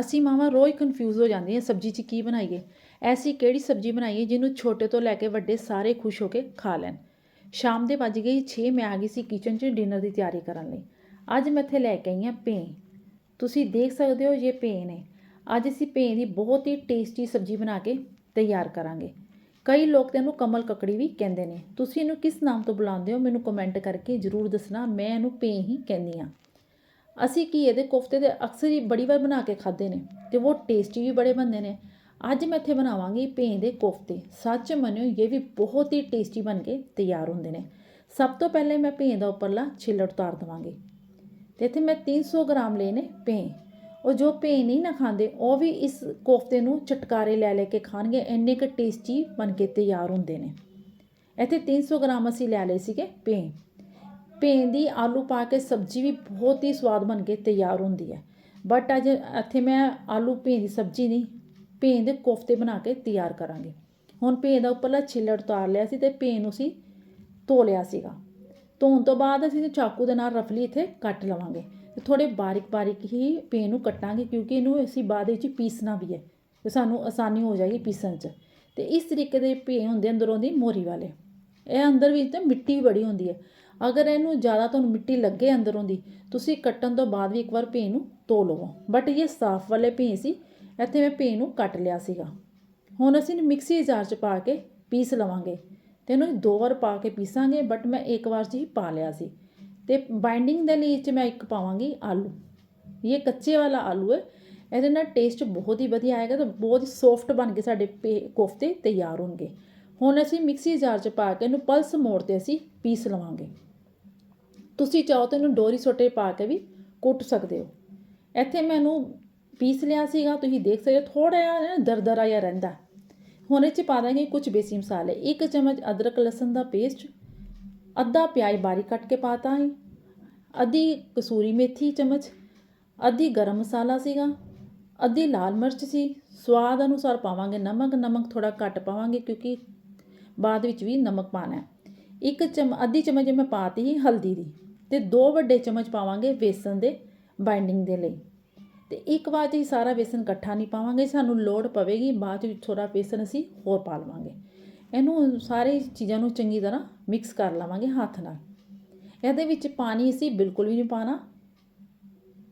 ਅਸੀਂ ਮਾਵਾਂ ਰੋਜ਼ ਕਨਫਿਊਜ਼ ਹੋ ਜਾਂਦੀਆਂ ਸਬਜ਼ੀ 'ਚ ਕੀ ਬਣਾਈਏ। ਐਸੀ ਕਿਹੜੀ ਸਬਜ਼ੀ ਬਣਾਈਏ ਜਿਹਨੂੰ ਛੋਟੇ ਤੋਂ ਲੈ ਕੇ ਵੱਡੇ ਸਾਰੇ ਖੁਸ਼ ਹੋ ਕੇ ਖਾ ਲੈਣ। ਸ਼ਾਮ ਦੇ ਵੱਜ ਗਏ 6 ਮੈਂ ਆ ਗਈ ਸੀ ਕਿਚਨ 'ਚ ਡਿਨਰ ਦੀ ਤਿਆਰੀ ਕਰਨ ਲਈ। ਅੱਜ ਮੈਂ ਇੱਥੇ ਲੈ ਕੇ ਆਈ ਹਾਂ ਪੇਂ ਤੁਸੀਂ ਦੇਖ ਸਕਦੇ ਹੋ ਇਹ ਭੇਂ ਨੇ। ਅੱਜ ਅਸੀਂ ਪੇਂ ਦੀ ਬਹੁਤ ਹੀ ਟੇਸਟੀ ਸਬਜ਼ੀ ਬਣਾ ਕੇ ਤਿਆਰ ਕਰਾਂਗੇ। ਕਈ ਲੋਕ ਤੇ ਇਹਨੂੰ ਕਮਲ ਕੱਕੜੀ ਵੀ ਕਹਿੰਦੇ ਨੇ। ਤੁਸੀਂ ਇਹਨੂੰ ਕਿਸ ਨਾਮ ਤੋਂ ਬੁਲਾਉਂਦੇ ਹੋ? ਮੈਨੂੰ ਕਮੈਂਟ ਕਰਕੇ ਜ਼ਰੂਰ ਦੱਸਣਾ। ਮੈਂ ਇਹਨੂੰ ਪੇਂ ਹੀ ਕਹਿੰਦੀ ਹਾਂ। ਅਸੀਂ ਘੀਏ ਦੇ ਕੋਫਤੇ ਦੇ ਅਕਸਰ ਹੀ ਬੜੀ ਵਾਰ ਬਣਾ ਕੇ ਖਾਦੇ ਨੇ ਤੇ ਉਹ ਟੇਸਟੀ ਵੀ ਬੜੇ ਬਣਦੇ ਨੇ। ਅੱਜ ਮੈਂ ਇੱਥੇ ਬਣਾਵਾਂਗੀ ਭੇਂ ਦੇ ਕੋਫਤੇ। ਸੱਚ ਮੰਨਿਓ, ਇਹ ਵੀ ਬਹੁਤ ਹੀ ਟੇਸਟੀ ਬਣ ਕੇ ਤਿਆਰ ਹੁੰਦੇ ਨੇ। ਸਭ ਤੋਂ ਪਹਿਲੇ ਮੈਂ ਭੇਂ ਦਾ ਉੱਪਰਲਾ ਛਿੱਲੜ ਉਤਾਰ ਦਵਾਂਗੀ। ਤੇ ਇੱਥੇ ਮੈਂ 300 ਗ੍ਰਾਮ ਲਏ ਨੇ ਭੇਂ। ਉਹ ਜੋ ਭੇਂ ਨਹੀਂ ਨਾ ਖਾਂਦੇ, ਉਹ ਵੀ ਇਸ ਕੋਫਤੇ ਨੂੰ ਚਟਕਾਰੇ ਲੈ ਲੈ ਕੇ ਖਾਣਗੇ, ਇੰਨੇ ਕੁ ਟੇਸਟੀ ਬਣ ਕੇ ਤਿਆਰ ਹੁੰਦੇ ਨੇ। ਇੱਥੇ 300 ਗ੍ਰਾਮ ਅਸੀਂ ਲੈ ਲਏ ਸੀਗੇ ਭੇਂ। ਭੇਂ ਦੀ ਆਲੂ ਪਾ ਕੇ ਸਬਜ਼ੀ ਵੀ ਬਹੁਤ ਹੀ ਸਵਾਦ ਬਣ ਕੇ ਤਿਆਰ ਹੁੰਦੀ ਹੈ। ਬਟ ਅੱਜ ਇੱਥੇ ਮੈਂ ਆਲੂ ਭੇਂ ਦੀ ਸਬਜ਼ੀ ਨਹੀਂ, ਭੇਂ ਦੇ ਕੋਫਤੇ ਬਣਾ ਕੇ ਤਿਆਰ ਕਰਾਂਗੇ। ਹੁਣ ਭੇਂ ਦਾ ਉੱਪਰਲਾ ਛਿੱਲੜ ਉਤਾਰ ਲਿਆ ਸੀ ਤੇ ਭੇਂ ਨੂੰ ਅਸੀਂ ਧੋ ਲਿਆ ਸੀਗਾ। ਧੋਣ ਤੋਂ ਬਾਅਦ ਅਸੀਂ ਚਾਕੂ ਦੇ ਨਾਲ ਰਫਲੀ ਇੱਥੇ ਕੱਟ ਲਵਾਂਗੇ ਤੇ ਥੋੜੇ ਬਾਰੀਕ ਬਾਰੀਕ ਹੀ ਭੇਂ ਨੂੰ ਕੱਟਾਂਗੇ ਕਿਉਂਕਿ ਇਹਨੂੰ ਅਸੀਂ ਬਾਅਦ ਵਿੱਚ ਪੀਸਣਾ ਵੀ ਹੈ ਤੇ ਸਾਨੂੰ ਆਸਾਨੀ ਹੋ ਜਾਏਗੀ ਪੀਸਣ 'ਚ। ਤੇ ਇਸ ਤਰੀਕੇ ਦੇ ਭੇਂ ਹੁੰਦੇ ਅੰਦਰੋਂ ਦੀ ਮੋਰੀ ਵਾਲੇ। ਇਹ ਅੰਦਰ ਵੀ ਤਾਂ ਮਿੱਟੀ ਬੜੀ ਹੁੰਦੀ ਹੈ। ਅਗਰ ਇਹਨੂੰ ਜ਼ਿਆਦਾ ਤੁਹਾਨੂੰ ਮਿੱਟੀ ਲੱਗੇ ਅੰਦਰੋਂ ਦੀ, ਤੁਸੀਂ ਕੱਟਣ ਤੋਂ ਬਾਅਦ ਵੀ ਇੱਕ ਵਾਰ ਭੇਂ ਨੂੰ ਧੋ ਲਵੋ। ਬਟ ਇਹ ਸਾਫ਼ ਵਾਲੇ ਭੇਂ ਸੀ, ਇੱਥੇ ਮੈਂ ਭੇਂ ਨੂੰ ਕੱਟ ਲਿਆ ਸੀਗਾ। ਹੁਣ ਅਸੀਂ ਇਹਨੂੰ ਮਿਕਸੀ ਜਾਰ 'ਚ ਪਾ ਕੇ ਪੀਸ ਲਵਾਂਗੇ। ਤੇ ਇਹਨੂੰ ਦੋ ਵਾਰ ਪਾ ਕੇ ਪੀਸਾਂਗੇ ਬਟ ਮੈਂ ਇੱਕ ਵਾਰ 'ਚ ਹੀ ਪਾ ਲਿਆ ਸੀ। ਤੇ ਬਾਈਂਡਿੰਗ ਦੇ ਲਈ 'ਚ ਮੈਂ ਇੱਕ ਪਾਵਾਂਗੀ ਆਲੂ। ਇਹ ਕੱਚੇ ਵਾਲਾ ਆਲੂ ਹੈ। ਇਹਦੇ ਨਾਲ ਟੇਸਟ ਬਹੁਤ ਹੀ ਵਧੀਆ ਆਏਗਾ ਤੇ ਬਹੁਤ ਹੀ ਸੌਫਟ ਬਣ ਕੇ ਸਾਡੇ ਪੇ ਕੋਫਤੇ ਤਿਆਰ ਹੋਣਗੇ। ਹੁਣ ਅਸੀਂ ਮਿਕਸੀ ਜਾਰ 'ਚ ਪਾ ਕੇ ਇਹਨੂੰ ਪਲਸ ਮੋੜ ਤੇ ਅਸੀਂ ਪੀਸ ਲਵਾਂਗੇ। ਤੁਸੀਂ ਚਾਹੋ ਤਾਂ ਇਹਨੂੰ ਡੋਰੀ ਸੋਟੇ ਪਾ ਕੇ ਵੀ ਕੁੱਟ ਸਕਦੇ ਹੋ। ਇੱਥੇ ਮੈਨੂੰ ਪੀਸ ਲਿਆ ਸੀਗਾ, ਤੁਸੀਂ ਦੇਖ ਸਕਦੇ ਹੋ ਥੋੜਾ ਜਿਹਾ ਦਰਦਰਾ ਜਿਹਾ ਰਹਿੰਦਾ। ਹੁਣ ਇਹ 'ਚ ਪਾ ਦਾਂਗੇ ਕੁਝ ਬੇਸੀ ਮਸਾਲੇ, ਇੱਕ ਚਮਚ ਅਦਰਕ ਲਸਣ ਦਾ ਪੇਸਟ, ਅੱਧਾ ਪਿਆਜ਼ ਬਾਰੀਕ ਕੱਟ ਕੇ ਪਾਤਾ ਹੈ ਅੱਧੀ ਕਸੂਰੀ ਮੇਥੀ ਚਮਚ, ਅੱਧੀ ਗਰਮ ਮਸਾਲਾ ਸੀਗਾ, ਅੱਧੀ ਲਾਲ ਮਿਰਚ ਸੀ, ਸਵਾਦ ਅਨੁਸਾਰ ਪਾਵਾਂਗੇ, ਨਮਕ ਨਮਕ ਥੋੜਾ ਘੱਟ ਪਾਵਾਂਗੇ ਕਿਉਂਕਿ ਬਾਅਦ ਵਿੱਚ ਵੀ ਨਮਕ ਪਾਣਾ ਹੈ। ਇੱਕ ਚਮ, ਅੱਧੀ ਚਮਚ ਮੈਂ ਪਾਤੀ ਹੀ ਹਲਦੀ ਦੀ ਤੇ ਦੋ ਵੱਡੇ ਚਮਚ ਪਾਵਾਂਗੇ ਵੇਸਣ ਦੇ ਬਾਈਂਡਿੰਗ ਦੇ ਲਈ। ਤੇ ਇੱਕ ਵਾਰ ਹੀ ਸਾਰਾ ਵੇਸਣ ਇਕੱਠਾ ਨਹੀਂ ਪਾਵਾਂਗੇ, ਸਾਨੂੰ ਲੋੜ ਪਵੇਗੀ, ਬਾਅਦ ਵਿੱਚ ਥੋੜਾ ਵੇਸਣ ਅਸੀਂ ਹੋਰ ਪਾ ਲਵਾਂਗੇ। ਇਹਨੂੰ ਸਾਰੇ ਚੀਜ਼ਾਂ ਨੂੰ ਚੰਗੀ ਤਰ੍ਹਾਂ ਮਿਕਸ ਕਰ ਲਵਾਂਗੇ ਹੱਥ ਨਾਲ। ਇਹਦੇ ਵਿੱਚ ਪਾਣੀ ਅਸੀਂ ਬਿਲਕੁਲ ਵੀ ਨਹੀਂ ਪਾਣਾ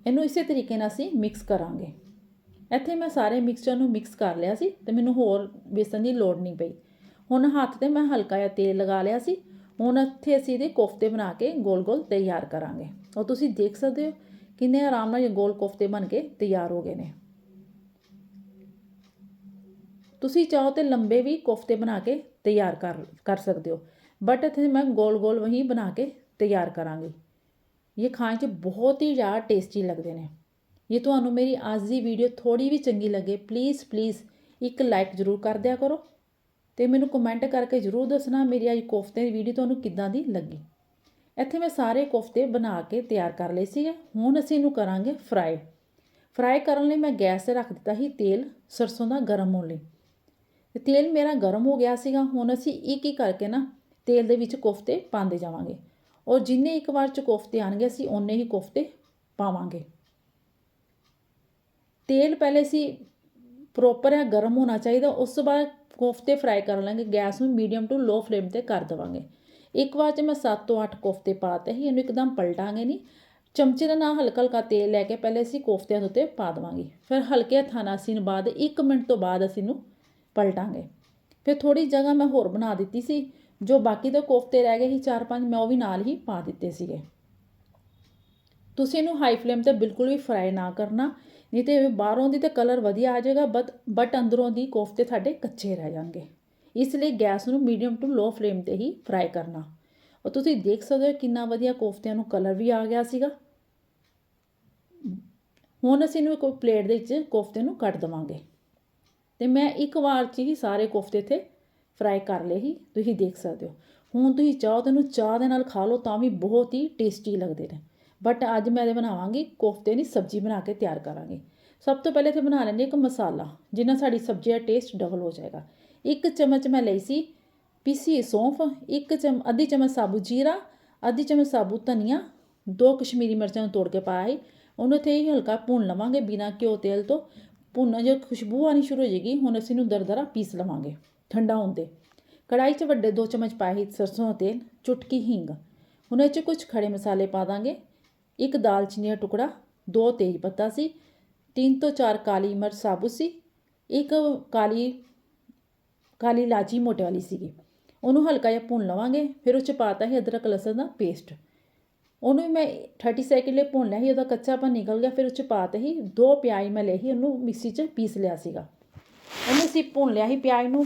ਇਹਨੂੰ ਇਸੇ ਤਰੀਕੇ ਨਾਲ ਅਸੀਂ ਮਿਕਸ ਕਰਾਂਗੇ। ਇੱਥੇ ਮੈਂ ਸਾਰੇ ਮਿਕਸਚਰ ਨੂੰ ਮਿਕਸ ਕਰ ਲਿਆ ਸੀ ਤੇ ਮੈਨੂੰ ਹੋਰ ਵੇਸਣ ਦੀ ਲੋੜ ਨਹੀਂ ਪਈ। ਹੁਣ ਹੱਥ ਤੇ ਮੈਂ ਹਲਕਾ ਜਿਹਾ ਤੇਲ ਲਗਾ ਲਿਆ ਸੀ। ਹੁਣ ਇੱਥੇ ਅਸੀਂ ਇਹਦੇ ਕੋਫਤੇ ਬਣਾ ਕੇ ਗੋਲ-ਗੋਲ ਤਿਆਰ ਕਰਾਂਗੇ। ਉਹ ਤੁਸੀਂ ਦੇਖ ਸਕਦੇ ਹੋ ਕਿੰਨੇ ਆਰਾਮ ਨਾਲ ਇਹ ਗੋਲ ਕੋਫਤੇ ਬਣ ਕੇ ਤਿਆਰ ਹੋ ਗਏ ਨੇ। ਤੁਸੀਂ ਚਾਹੋ ਤੇ ਲੰਬੇ ਵੀ ਕੋਫਤੇ ਬਣਾ ਕੇ ਤਿਆਰ ਕਰ ਕਰ ਸਕਦੇ ਹੋ। ਬਟ ਇੱਥੇ ਮੈਂ ਗੋਲ-ਗੋਲ ਵਹੀ ਬਣਾ ਕੇ ਤਿਆਰ ਕਰਾਂਗੀ। ਇਹ ਖਾਣ 'ਚ ਬਹੁਤ ਹੀ ਜ਼ਿਆਦਾ ਟੇਸਟੀ ਲੱਗਦੇ ਨੇ। ਇਹ ਤੁਹਾਨੂੰ ਮੇਰੀ ਅੱਜ ਦੀ ਵੀਡੀਓ ਥੋੜੀ ਵੀ ਚੰਗੀ ਲੱਗੇ ਪਲੀਜ਼ ਪਲੀਜ਼ ਇੱਕ ਲਾਈਕ ਜ਼ਰੂਰ ਕਰ ਦਿਆ ਕਰੋ। ਤੇ ਮੈਨੂੰ ਕਮੈਂਟ ਕਰਕੇ ਜ਼ਰੂਰ ਦੱਸਣਾ ਮੇਰੀ ਅੱਜ ਕੋਫਤੇ ਦੀ ਵੀਡੀਓ ਤੁਹਾਨੂੰ ਕਿੱਦਾਂ ਦੀ ਲੱਗੀ। ਇੱਥੇ ਮੈਂ ਸਾਰੇ ਕੋਫਤੇ ਬਣਾ ਕੇ ਤਿਆਰ ਕਰ ਲਏ ਸੀਗੇ। ਹੁਣ ਅਸੀਂ ਇਹਨੂੰ ਕਰਾਂਗੇ ਫਰਾਈ ਫਰਾਈ ਕਰਨ ਲਈ ਮੈਂ ਗੈਸ ਤੇ ਰੱਖ ਦਿੱਤਾ ਸੀ ਤੇਲ ਸਰਸੋਂ ਦਾ ਗਰਮ ਹੋਣ ਲਈ। ਤੇ ਤੇਲ ਮੇਰਾ ਗਰਮ ਹੋ ਗਿਆ ਸੀਗਾ। ਹੁਣ ਅਸੀਂ ਇੱਕ ਇੱਕ ਕਰਕੇ ਨਾ ਤੇਲ ਦੇ ਵਿੱਚ ਕੋਫਤੇ ਪਾਉਂਦੇ ਜਾਵਾਂਗੇ। ਔਰ ਜਿੰਨੇ ਇੱਕ ਵਾਰ ਚ ਕੋਫਤੇ ਆਣਗੇ, ਅਸੀਂ ਓਨੇ ਹੀ ਕੋਫਤੇ ਪਾਵਾਂਗੇ। ਤੇਲ ਪਹਿਲੇ ਸੀ ਪ੍ਰੋਪਰ ਹੈ, ਗਰਮ ਹੋਣਾ ਚਾਹੀਦਾ, ਉਸ ਤੋਂ ਬਾਅਦ ਕੋਫਤੇ ਫਰਾਈ ਕਰ ਲਾਂਗੇ, ਗੈਸ ਨੂੰ ਮੀਡੀਅਮ ਟੂ ਲੋ ਫਲੇਮ ਤੇ ਕਰ ਦੇਵਾਂਗੇ। ਇੱਕ ਵਾਰ 'ਚ ਮੈਂ 7 ਤੋਂ 8 ਕੋਫਤੇ ਪਾਤੇ ਸੀ ਇਹਨੂੰ ਇੱਕਦਮ ਪਲਟਾਂਗੇ ਨਹੀਂ। ਚਮਚੇ ਦੇ ਨਾਲ ਹਲਕਾ ਹਲਕਾ ਤੇਲ ਲੈ ਕੇ ਪਹਿਲੇ ਅਸੀਂ ਕੋਫਤਿਆਂ ਦੇ ਉੱਤੇ ਪਾ ਦੇਵਾਂਗੇ। ਫਿਰ ਹਲਕੇ ਹੱਥਾਂ ਨਾਲ ਅਸੀਂ ਬਾਅਦ 1 ਮਿੰਟ ਤੋਂ ਬਾਅਦ ਅਸੀਂ ਇਹਨੂੰ ਪਲਟਾਂਗੇ। ਫਿਰ ਥੋੜੀ ਜਗ੍ਹਾ ਮੈਂ ਹੋਰ ਬਣਾ ਦਿੱਤੀ ਸੀ, ਜੋ ਬਾਕੀ ਦੇ ਕੋਫਤੇ ਰਹਿ ਗਏ ਸੀ 4-5 ਮੈਂ ਉਹ ਵੀ ਨਾਲ ਹੀ ਪਾ ਦਿੱਤੇ ਸੀਗੇ। ਤੁਸੀਂ ਇਹਨੂੰ ਹਾਈ ਫਲੇਮ ਤੇ ਬਿਲਕੁਲ ਵੀ ਫਰਾਈ ਨਾ ਕਰਨਾ। ਨਹੀਂ ਤੇ ਬਾਹਰੋਂ ਦੀ ਤਾਂ ਕਲਰ ਵਧੀਆ ਆ ਜਾਏਗਾ ਬਟ ਬਟ ਅੰਦਰੋਂ ਦੀ ਕੋਫਤੇ ਸਾਡੇ ਕੱਚੇ ਰਹਿ ਜਾਣਗੇ। ਇਸ ਲਈ ਗੈਸ ਨੂੰ ਮੀਡੀਅਮ ਟੂ ਲੋ ਫਲੇਮ ਤੇ ਹੀ ਫਰਾਈ ਕਰਨਾ। ਉਹ ਤੁਸੀਂ ਦੇਖ ਸਕਦੇ ਹੋ ਕਿੰਨਾ ਵਧੀਆ ਕੋਫਤਿਆਂ ਨੂੰ ਕਲਰ ਵੀ ਆ ਗਿਆ ਸੀਗਾ। ਹੁਣ ਅਸੀਂ ਇਹਨੂੰ ਇੱਕ ਪਲੇਟ ਦੇ ਵਿੱਚ ਕੋਫਤੇ ਨੂੰ ਕੱਟ ਦਵਾਂਗੇ। ਤੇ ਮੈਂ ਇੱਕ ਵਾਰ 'ਚ ਹੀ ਸਾਰੇ ਕੋਫਤੇ ਇੱਥੇ ਫਰਾਈ ਕਰ ਲਏ ਹੀ ਤੁਸੀਂ ਦੇਖ ਸਕਦੇ ਹੋ। ਹੁਣ ਤੁਸੀਂ ਚਾਹੋ ਤਾਂ ਇਹਨੂੰ ਚਾਹ ਦੇ ਨਾਲ ਖਾ ਲਓ ਤਾਂ ਵੀ ਬਹੁਤ ਹੀ ਟੇਸਟੀ ਲੱਗਦੇ ਨੇ। ਬਟ ਅੱਜ ਮੈਂ ਇਹਦੇ ਬਣਾਵਾਂਗੀ ਕੋਫਤੇ ਦੀ ਸਬਜ਼ੀ ਬਣਾ ਕੇ ਤਿਆਰ ਕਰਾਂਗੇ। ਸਭ ਤੋਂ ਪਹਿਲੇ ਤੇ ਬਣਾ ਲੈਂਦੇ ਇੱਕ ਮਸਾਲਾ, ਜਿੰਨਾ ਸਾਡੀ ਸਬਜ਼ੀ ਦਾ ਟੇਸਟ ਡਬਲ ਹੋ ਜਾਏਗਾ। ਇੱਕ ਚਮਚ ਮੈਂ ਲਈ ਸੀ ਪੀਸੀ ਸੌਂਫ, ਇੱਕ ਚਮ, ਅੱਧੀ ਚਮਚ ਸਾਬੂ ਜੀਰਾ, ਅੱਧੀ ਚਮਚ ਸਾਬੂ ਧਨੀਆ, ਦੋ ਕਸ਼ਮੀਰੀ ਮਿਰਚਾਂ ਨੂੰ ਤੋੜ ਕੇ ਪਾਇਆ ਸੀ ਉਹਨੂੰ ਇੱਥੇ ਹੀ ਹਲਕਾ ਭੁੰਨ ਲਵਾਂਗੇ ਬਿਨਾਂ ਘਿਓ ਤੇਲ ਤੋਂ। ਭੁੰਨ ਜੇ ਖੁਸ਼ਬੂ ਆਣੀ ਸ਼ੁਰੂ ਹੋ ਜਾਏਗੀ, ਹੁਣ ਅਸੀਂ ਨੂੰ ਦਰਦਰਾ ਪੀਸ ਲਵਾਂਗੇ ਠੰਡਾ ਹੋਣ 'ਤੇ। ਕੜਾਈ 'ਚ ਵੱਡੇ ਦੋ ਚਮਚ ਪਾਏ ਸੀ ਸਰਸੋਂ ਦਾ ਤੇਲ, ਚੁਟਕੀ ਹਿੰਗ। ਹੁਣ ਇਹ 'ਚ ਕੁਝ ਖੜੇ ਮਸਾਲੇ ਪਾ ਦਾਂਗੇ। ਇੱਕ ਦਾਲਚੀਨੀ ਦਾ ਟੁਕੜਾ, ਦੋ ਤੇਜ ਪੱਤਾ ਸੀ, ਤਿੰਨ ਤੋਂ ਚਾਰ ਕਾਲੀ ਮਿਰਚ ਸਾਬੁਤ ਸੀ, ਇੱਕ ਕਾਲੀ ਕਾਲੀ ਇਲਾਚੀ ਮੋਟੇ ਵਾਲੀ ਸੀਗੀ। ਉਹਨੂੰ ਹਲਕਾ ਜਿਹਾ ਭੁੰਨ ਲਵਾਂਗੇ, ਫਿਰ ਉਹ 'ਚ ਪਾਤਾ ਹੈ ਅਦਰਕ, ਲਸਣ ਦਾ ਪੇਸਟ ਉਹਨੂੰ ਵੀ ਮੈਂ 30 ਸੈਕਿੰਡ ਲਈ ਭੁੰਨ ਲਿਆ ਸੀ ਉਹਦਾ ਕੱਚਾਪਨ ਨਿਕਲ ਗਿਆ, ਫਿਰ ਉਹ 'ਚ ਪਾਤੇ ਹੀ ਦੋ ਪਿਆਜ਼ ਮੈਂ ਲਏ ਸੀ, ਉਹਨੂੰ ਮਿਕਸੀ 'ਚ ਪੀਸ ਲਿਆ ਸੀਗਾ। ਉਹਨੂੰ ਅਸੀਂ ਭੁੰਨ ਲਿਆ ਸੀ ਪਿਆਜ਼ ਨੂੰ।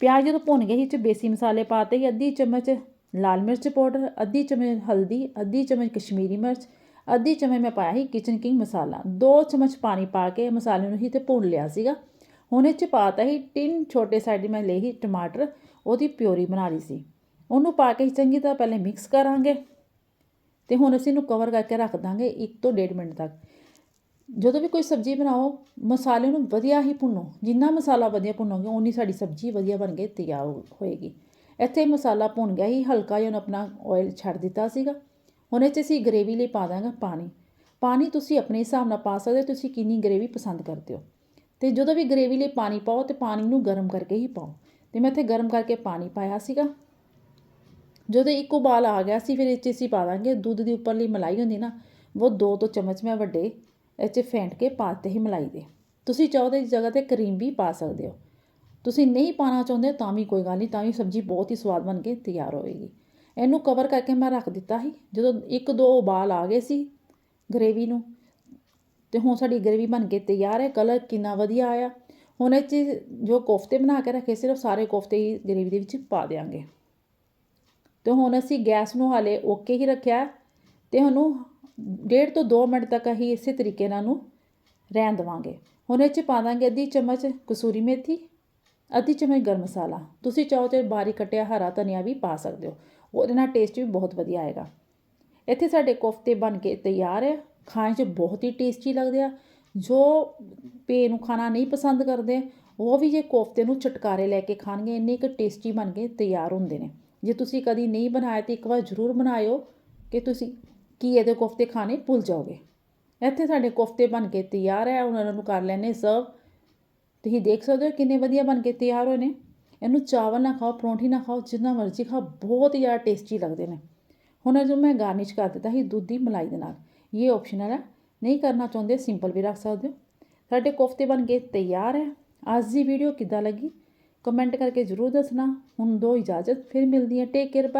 ਪਿਆਜ਼ ਜਦੋਂ ਭੁੰਨ ਗਏ ਸੀ ਇਹ 'ਚ ਬੇਸੀ ਮਸਾਲੇ ਪਾਤੇ ਸੀ, ਅੱਧੀ ਚਮਚ ਲਾਲ ਮਿਰਚ ਪਾਊਡਰ, ਅੱਧੀ ਚਮਚ ਹਲਦੀ, ਅੱਧੀ ਚਮਚ ਕਸ਼ਮੀਰੀ ਮਿਰਚ ਅੱਧੀ ਚਮਚ ਮੈਂ ਪਾਇਆ ਸੀ ਕਿਚਨ ਕਿੰਗ ਮਸਾਲਾ। ਦੋ ਚਮਚ ਪਾਣੀ ਪਾ ਕੇ ਮਸਾਲੇ ਨੂੰ ਹੀ ਤੇ ਭੁੰਨ ਲਿਆ ਸੀਗਾ। ਹੁਣ ਇਹ 'ਚ ਪਾਤਾ ਸੀ ਤਿੰਨ ਛੋਟੇ ਸਾਈਜ਼ ਮੈਂ ਲਏ ਸੀ ਟਮਾਟਰ, ਉਹਦੀ ਪਿਓਰੀ ਬਣਾ ਲਈ ਸੀ। ਉਹਨੂੰ ਪਾ ਕੇ ਚੰਗੀ ਤਰ੍ਹਾਂ ਪਹਿਲੇ ਮਿਕਸ ਕਰਾਂਗੇ ਤੇ ਹੁਣ ਅਸੀਂ ਇਹਨੂੰ ਕਵਰ ਕਰਕੇ ਰੱਖ ਦਾਂਗੇ 1 ਤੋਂ 1.5 ਮਿੰਟ ਤੱਕ। ਜਦੋਂ ਵੀ ਕੋਈ ਸਬਜ਼ੀ ਬਣਾਓ, ਮਸਾਲੇ ਨੂੰ ਵਧੀਆ ਹੀ ਭੁੰਨੋ। ਜਿੰਨਾ ਮਸਾਲਾ ਵਧੀਆ ਭੁੰਨੋਗੇ ਉਨੀ ਸਾਡੀ ਸਬਜ਼ੀ ਵਧੀਆ ਬਣ ਕੇ ਤਿਆਰ ਹੋਏਗੀ। ਇੱਥੇ ਮਸਾਲਾ ਭੁੰਨ ਗਿਆ ਹੀ ਹਲਕਾ ਜਿਹਾ ਉਹਨੇ ਆਪਣਾ ਆਇਲ ਛੱਡ ਦਿੱਤਾ ਸੀਗਾ। ਹੁਣ ਇਹ 'ਚ ਅਸੀਂ ਗਰੇਵੀ ਲਈ ਪਾ ਦਾਂਗਾ ਪਾਣੀ। ਪਾਣੀ ਤੁਸੀਂ ਆਪਣੇ ਹਿਸਾਬ ਨਾਲ ਪਾ ਸਕਦੇ ਹੋ, ਤੁਸੀਂ ਕਿੰਨੀ ਗਰੇਵੀ ਪਸੰਦ ਕਰਦੇ ਹੋ। ਤੇ ਜਦੋਂ ਵੀ ਗਰੇਵੀ ਲਈ ਪਾਣੀ ਪਾਓ ਤੇ ਪਾਣੀ ਨੂੰ ਗਰਮ ਕਰਕੇ ਹੀ ਪਾਓ। ਤੇ ਮੈਂ ਇੱਥੇ ਗਰਮ ਕਰਕੇ ਪਾਣੀ ਪਾਇਆ ਸੀਗਾ। ਜਦੋਂ ਇੱਕ ਉਬਾਲ ਆ ਗਿਆ ਸੀ, ਫਿਰ ਇਹ 'ਚ ਅਸੀਂ ਪਾ ਦਾਂਗੇ ਦੁੱਧ ਦੀ ਉੱਪਰਲੀ ਮਲਾਈ ਹੁੰਦੀ ਨਾ, ਉਹ ਦੋ ਤੋਂ ਚਮਚ ਮੈਂ ਵੱਡੇ ਇਹ 'ਚ ਫੈਂਟ ਕੇ ਪਾਤੇ ਹੀ ਮਲਾਈ ਦੇ। ਤੁਸੀਂ ਚਾਹੋ ਤਾਂ ਜਗ੍ਹਾ ਤੇ ਕਰੀਮ ਵੀ ਪਾ ਸਕਦੇ ਹੋ। ਤੁਸੀਂ ਨਹੀਂ ਪਾਣਾ ਚਾਹੁੰਦੇ ਤਾਂ ਵੀ ਕੋਈ ਗੱਲ ਨਹੀਂ, ਤਾਂ ਵੀ ਸਬਜ਼ੀ ਬਹੁਤ ਹੀ ਸਵਾਦ ਬਣ ਕੇ ਤਿਆਰ ਹੋਵੇਗੀ ਇਹਨੂੰ ਕਵਰ ਕਰਕੇ ਮੈਂ ਰੱਖ ਦਿੱਤਾ ਸੀ। ਜਦੋਂ ਇੱਕ ਦੋ ਉਬਾਲ ਆ ਗਏ ਸੀ ਗਰੇਵੀ ਨੂੰ, ਤੇ ਹੁਣ ਸਾਡੀ ਗਰੇਵੀ ਬਣ ਕੇ ਤਿਆਰ ਹੈ ਕਲਰ ਕਿੰਨਾ ਵਧੀਆ ਆਇਆ। ਹੁਣ ਇਹ 'ਚ ਜੋ ਕੋਫਤੇ ਬਣਾ ਕੇ ਰੱਖੇ ਸਿਰਫ ਸਾਰੇ ਕੋਫਤੇ ਹੀ ਗਰੇਵੀ ਦੇ ਵਿੱਚ ਪਾ ਦਿਆਂਗੇ। ਤੇ ਹੁਣ ਅਸੀਂ ਗੈਸ ਨੂੰ ਹਾਲੇ ਓਕੇ ਹੀ ਰੱਖਿਆ ਤੇ ਉਹਨੂੰ ਡੇਢ ਤੋਂ 2 ਮਿੰਟ ਤੱਕ ਅਸੀਂ ਇਸੇ ਤਰੀਕੇ ਨਾਲ ਨੂੰ ਰਹਿਣ ਦੇਵਾਂਗੇ। ਹੁਣ ਇਹ 'ਚ ਪਾ ਦਾਂਗੇ ਅੱਧੀ ਚਮਚ ਕਸੂਰੀ ਮੇਥੀ, ਅੱਧੀ ਚਮਚ ਗਰਮ ਮਸਾਲਾ। ਤੁਸੀਂ ਚਾਹੋ ਤੇ ਬਾਰੀਕ ਕੱਟਿਆ ਹਰਾ ਧਨੀਆ ਵੀ ਪਾ ਸਕਦੇ ਹੋ। ਉਹਦੇ ਨਾਲ ਟੇਸਟ ਵੀ ਬਹੁਤ ਵਧੀਆ ਆਏਗਾ। ਇੱਥੇ ਸਾਡੇ ਕੋਫਤੇ ਬਣ ਕੇ ਤਿਆਰ ਹੈ। ਖਾਣ 'ਚ ਬਹੁਤ ਹੀ ਟੇਸਟੀ ਲੱਗਦੇ ਆ। ਜੋ ਪੇ ਨੂੰ ਖਾਣਾ ਨਹੀਂ ਪਸੰਦ ਕਰਦੇ, ਉਹ ਵੀ ਜੇ ਕੋਫਤੇ ਨੂੰ ਚਟਕਾਰੇ ਲੈ ਕੇ ਖਾਣਗੇ, ਇੰਨੇ ਕੁ ਟੇਸਟੀ ਬਣ ਕੇ ਤਿਆਰ ਹੁੰਦੇ ਨੇ। ਜੇ ਤੁਸੀਂ ਕਦੀ ਨਹੀਂ ਬਣਾਇਆ ਤਾਂ ਇੱਕ ਵਾਰ ਜ਼ਰੂਰ ਬਣਾਇਓ ਕਿ ਤੁਸੀਂ ਕੀ ਇਹਦੇ ਕੋਫਤੇ ਖਾਣੇ ਭੁੱਲ ਜਾਓਗੇ। ਇੱਥੇ ਸਾਡੇ ਕੋਫਤੇ ਬਣ ਕੇ ਤਿਆਰ ਹੈ। ਉਹਨਾਂ ਨੂੰ ਕਰ ਲੈਣੇ ਸਰਵ ਤੁਸੀਂ ਦੇਖ ਸਕਦੇ ਹੋ ਕਿੰਨੇ ਵਧੀਆ ਬਣ ਕੇ ਤਿਆਰ ਹੋਏ ਨੇ। ਇਹਨੂੰ ਚਾਵਲ ਨਾਲ ਖਾਓ, ਪਰੌਂਠੀ ਨਾਲ ਖਾਓ, ਜਿੰਨਾ ਮਰਜ਼ੀ ਖਾਓ, ਬਹੁਤ ਹੀ ਜ਼ਿਆਦਾ ਟੇਸਟੀ ਲੱਗਦੇ ਨੇ। ਹੁਣ ਇਹ ਜੋ ਮੈਂ ਗਾਰਨਿਸ਼ ਕਰ ਦਿੱਤਾ ਸੀ ਦੁੱਧ ਦੀ ਮਲਾਈ ਦੇ ਨਾਲ, ਇਹ ਆਪਸ਼ਨਲ ਹੈ ਨਹੀਂ ਕਰਨਾ ਚਾਹੁੰਦੇ ਸਿੰਪਲ ਵੀ ਰੱਖ ਸਕਦੇ ਹੋ। ਸਾਡੇ ਕੋਫਤੇ ਬਣ ਕੇ ਤਿਆਰ ਹੈ। ਅੱਜ ਦੀ ਵੀਡੀਓ ਕਿੱਦਾਂ ਲੱਗੀ? ਕਮੈਂਟ ਕਰਕੇ ਜ਼ਰੂਰ ਦੱਸਣਾ। ਹੁਣ ਦੋ ਇਜਾਜ਼ਤ, ਫਿਰ ਮਿਲਦੀ ਹੈ। Take care bye